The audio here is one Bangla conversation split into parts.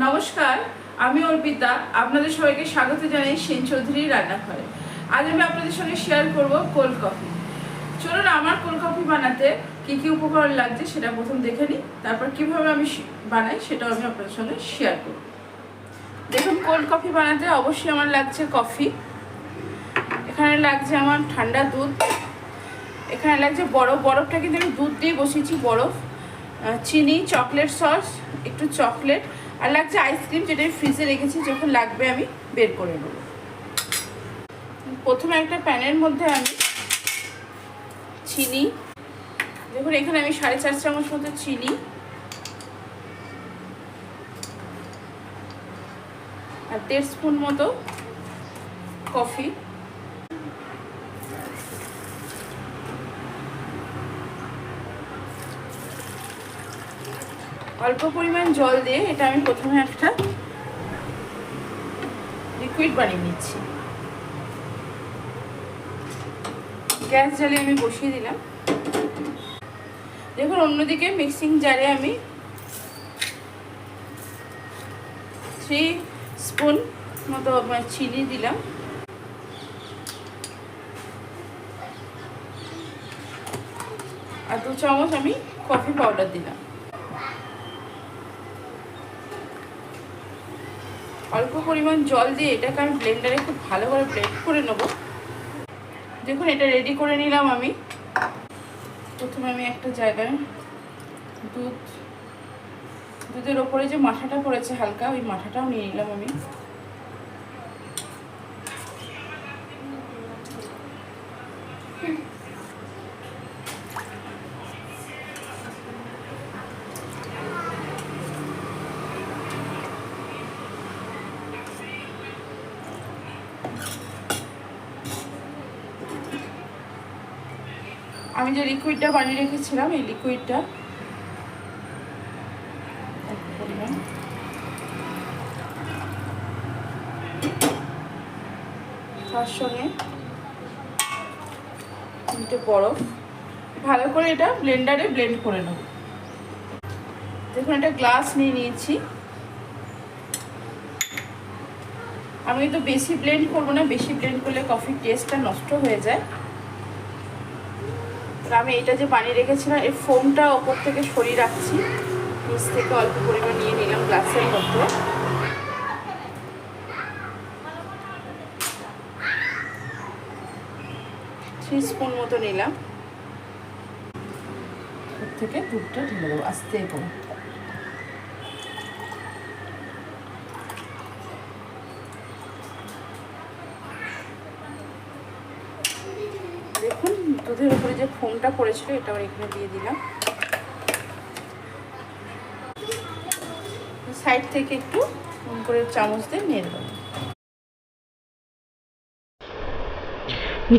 নমস্কার, আমি অর্পিতা। আপনাদের সবাইকে স্বাগত জানাই সেন চৌধুরী রান্নাঘরে। আজ আমি আপনাদের সঙ্গে শেয়ার করব কোল্ড কফি চলুন আমার কোল্ড কফি বানাতে কি কি উপকরণ লাগছে সেটা প্রথম দেখে নিই, তারপর কীভাবে আমি বানাই সেটাও আমি আপনাদের সঙ্গে শেয়ার করব। দেখুন কোল্ড কফি বানাতে অবশ্যই আমার লাগছে কফি এখানে লাগছে আমার ঠান্ডা দুধ। এখানে লাগছে বরফ। বরফটা কিন্তু আমি দুধ দিয়ে বসিয়েছি, বরফ। চিনি চকলেট সস একটু চকলেট আর লাগছে আইসক্রিম যেটা ফ্রিজে রেখেছি, যখন লাগবে আমি বের করে নেব। প্রথমে একটা প্যানের মধ্যে আমি চিনি, দেখুন এখানে আমি সাড়ে চার চামচ মতো চিনি, আর দেড় স্পুন মতো কফি অল্প পরিমাণ জল দিয়ে এটা আমি প্রথমে একটা লিকুইড বানিয়ে নিচ্ছি। গ্যাস জ্বালিয়ে আমি বসিয়ে দিলাম। দেখুন, অন্যদিকে মিক্সিং জারে আমি থ্রি স্পুন মতো মানে চিনি দিলাম। আর দু চামচ আমি কফি পাউডার দিলাম। অল্প পরিমাণ জল দিয়ে এটাকে আমি ব্লেন্ডারে খুব ভালো করে ব্লেন্ড করে নেব। দেখুন, এটা রেডি করে নিলাম আমি। প্রথমে আমি একটা জায়গায় দুধ, দুধের ওপরে যে মাথাটা পড়েছে হালকা, ওই মাথাটাও নিয়ে নিলাম আমি। আমি যে লিকুইডটা বানিয়ে রেখেছিলাম, এই লিকুইডটা। তার সঙ্গে তিনটে বরফ। ভালো করে এটা ব্লেন্ডারে ব্লেন্ড করে নেব। দেখুন, একটা গ্লাস নিয়ে নিয়েছি। আমি তো বেশি ব্লেন্ড করব না, বেশি ব্লেন্ড করলে কফির টেস্টটা নষ্ট হয়ে যায়। আমি এটা যে পানি রেখেছিলাম এই ফোমটা ওপর থেকে সরিয়ে রাখছি। নিচ থেকে অল্প পরিমাণ নিয়ে নিলাম গ্লাসের মধ্যে। থ্রি স্পুন মতো নিলাম। থেকে দুধটা ঢেলে দেবো, আস্তে দেখুন, দুধের উপরে যে ফোমটা পড়েছিল, এটা আবার এখানে দিয়ে দিলাম। সাইড থেকে একটু করে চামচ দিয়ে নিয়ে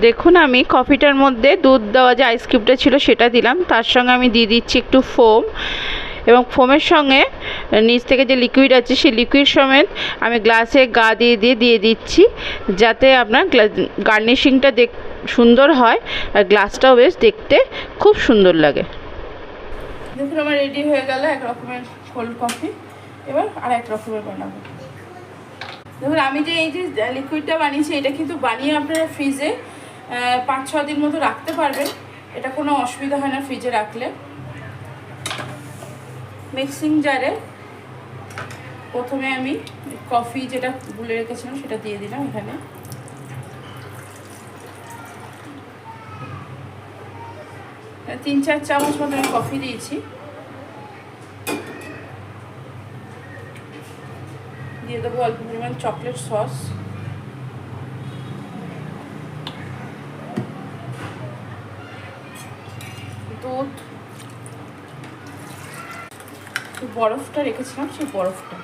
দেখুন, আমি কফিটার মধ্যে দুধ দেওয়া যে আইসক্রিমটা ছিল, সেটা দিলাম। তার সঙ্গে আমি দিয়ে দিচ্ছি একটু ফোম এবং ফোমের সঙ্গে নিচ থেকে যে লিকুইড আছে, সেই লিকুইড সমেত আমি গ্লাসে গা দিয়ে দিয়ে দিয়ে দিচ্ছি, যাতে আপনার গার্নিশিংটা দেখ সুন্দর হয় আর গ্লাসটাও বেশ দেখতে খুব সুন্দর লাগে। দেখুন, আমার রেডি হয়ে গেল এক রকমের কোল্ড কফি এবার আর এক রকমের বানাবো। দেখুন, আমি যে এই যে লিকুইডটা বানিয়েছি, এটা কিন্তু বানিয়ে আপনারা ফ্রিজে পাঁচ, ছ দিন মতো রাখতে পারবেন। এটা কোনো অসুবিধা হয় না ফ্রিজে রাখলে। মিক্সিং জারে প্রথমে আমি কফি যেটা গুলে রেখেছিলাম, সেটা দিয়ে দিলাম এখানে। তিন, চার চামচ মতো আমি কফি দিয়েছি। দিয়ে দেবো অল্প পরিমাণ চকলেট সস। দুধ। বরফটা রেখেছিলাম, সেই বরফটা।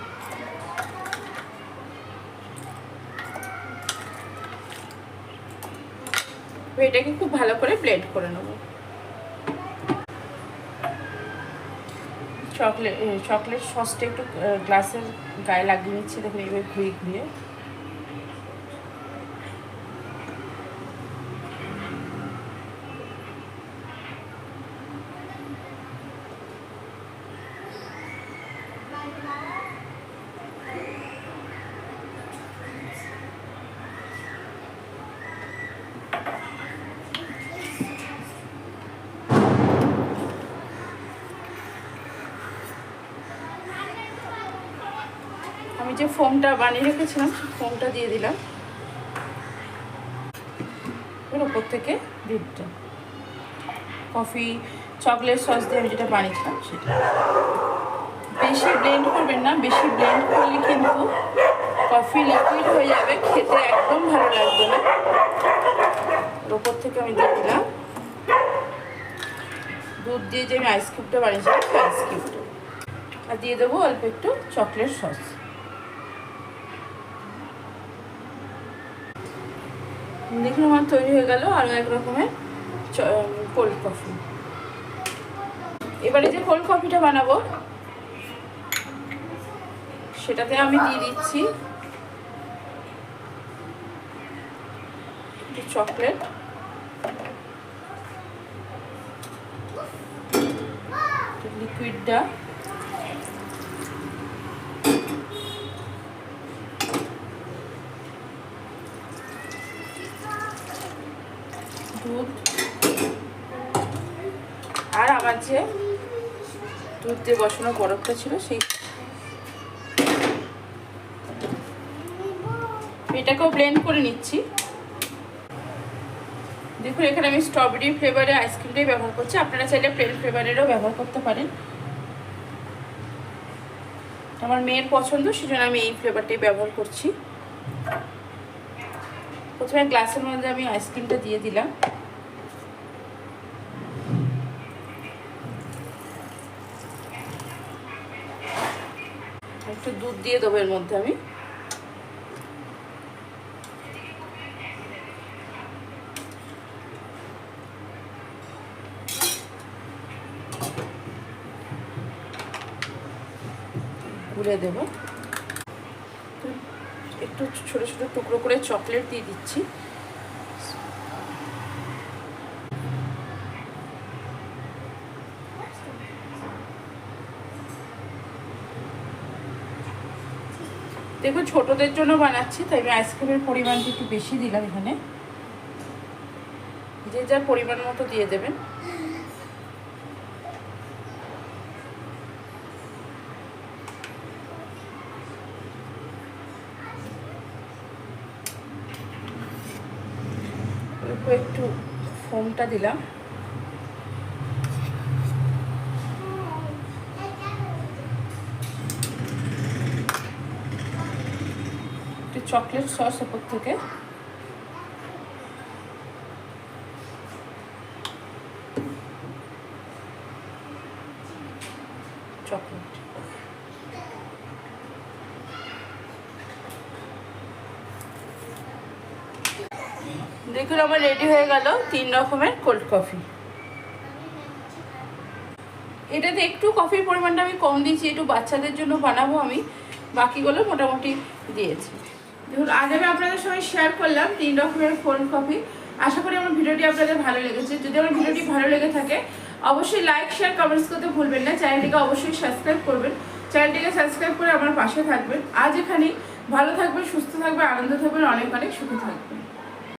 তো এটাকে খুব ভালো করে ব্লেন্ড করে নেব। চকলেট চকলেট সসটা একটু গ্লাসের গায়ে লাগিয়ে নিচ্ছি, দেখুন এইভাবে ঘুরিয়ে ঘুরিয়ে। আমি যে ফোমটা বানিয়ে রেখেছিলাম, সেই ফোমটা দিয়ে দিলাম। এর ওপর থেকে দুধটা। কফি, চকলেট সস দিয়ে আমি যেটা বানিয়েছিলাম, সেটা। বেশি ব্লেন্ড করবেন না, বেশি ব্লেন্ড করলে কিন্তু কফি লিকুইড হয়ে যাবে, খেতে একদম ভালো লাগবে না। ওপর থেকে আমি দিয়ে দিলাম। দুধ দিয়ে যে আমি আইসক্রিমটা বানিয়েছিলাম, সেই আইস কিউবটা আর দিয়ে দেবো অল্প একটু চকলেট সস। দেখুন, আমার তৈরি হয়ে গেল আরও এক রকমের কোল্ড কফি এবারে যে কোল্ড কফিটা বানাবো, সেটাতে আমি দিয়ে দিচ্ছি একটু চকলেট লিকুইডটা দুধ। আর আমার যে দুধ দিয়ে বসানো বরফটা ছিল সেই এটাকেও ব্লেন্ড করে নিচ্ছি। দেখুন, এখানে আমি স্ট্রবেরি ফ্লেভারের আইসক্রিমটাই ব্যবহার করছি। আপনারা চাইলে প্লেন ফ্লেভারেরও ব্যবহার করতে পারেন। আমার মেয়ের পছন্দ, সেজন্য আমি এই ফ্লেভারটাই ব্যবহার করছি। প্রথমে গ্লাসের মধ্যে আমি আইসক্রিমটা দিয়ে দিলাম। একটু দুধ দিয়ে দেবো এর মধ্যে আমি। গুলে দেব। একটু ছোট ছোট টুকরো করে চকলেট দিয়ে দিচ্ছি। দেখো ছোটদের জন্য বানাচ্ছি, তাই আমি আইসক্রিমের পরিমাণটা একটু বেশি দিলাম এখানে। যে যার পরিমাণ মতো দিয়ে দেবেন। অল্প একটু ফোমটা দিলাম। একটু চকলেট সস ওপর থেকে চকলেট দেখুন, আমার রেডি হয়ে গেল তিন রকমের কোল্ড কফি এটাতে একটু কফির পরিমাণটা আমি কম দিয়েছি, একটু বাচ্চাদের জন্য বানাবো আমি। বাকিগুলো মোটামুটি দিয়েছি। দেখুন আজ আমি আপনাদের সঙ্গে শেয়ার করলাম তিন রকমের কোল্ড কফি আশা করি আমার ভিডিওটি আপনাদের ভালো লেগেছে। যদি আমার ভিডিওটি ভালো লেগে থাকে, অবশ্যই লাইক শেয়ার কমেন্টস করতে ভুলবেন না। চ্যানেলটিকে অবশ্যই সাবস্ক্রাইব করবেন। চ্যানেলটিকে সাবস্ক্রাইব করে আমার পাশে থাকবেন। আজ এখানেই। ভালো থাকবেন, সুস্থ থাকবেন, আনন্দ থাকবেন, অনেক অনেক সুখে থাকবেন